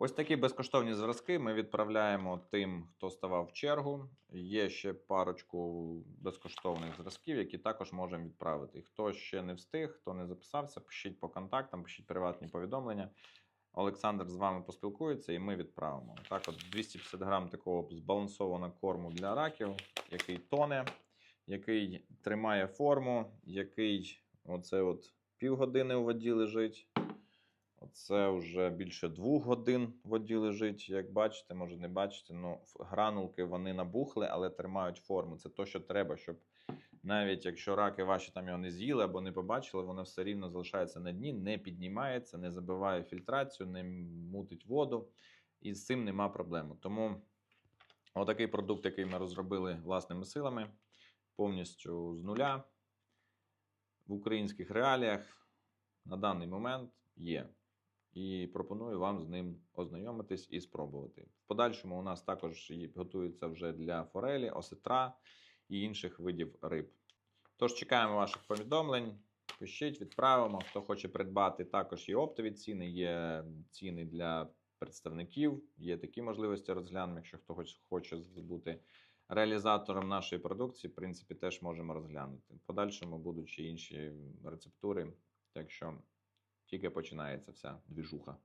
Ось такі безкоштовні зразки ми відправляємо тим, хто ставав в чергу. Є ще парочку безкоштовних зразків, які також можемо відправити. Хто ще не встиг, хто не записався, пишіть по контактам, пишіть приватні повідомлення. Олександр з вами поспілкується і ми відправимо. Так, от 250 грам такого збалансованого корму для раків, який тоне, який тримає форму, який оце от півгодини у воді лежить. Оце вже більше двох годин воді лежить. Як бачите, може не бачите, ну гранулки вони набухли, але тримають форму. Це то, що треба, щоб навіть якщо раки ваші там його не з'їли або не побачили, воно все рівно залишається на дні, не піднімається, не забиває фільтрацію, не мутить воду. І з цим нема проблеми. Тому отакий продукт, який ми розробили власними силами, повністю з нуля в українських реаліях на даний момент є. І пропоную вам з ним ознайомитись і спробувати. В подальшому у нас також готується вже для форелі, осетра і інших видів риб. Тож чекаємо ваших повідомлень. Пишіть, відправимо. Хто хоче придбати, також є оптові ціни, є ціни для представників. Є такі можливості розглянемо. Якщо хто хоч- хоче бути реалізатором нашої продукції, в принципі, теж можемо розглянути. В подальшому будуть ще інші рецептури. Так що тільки починається вся двіжуха.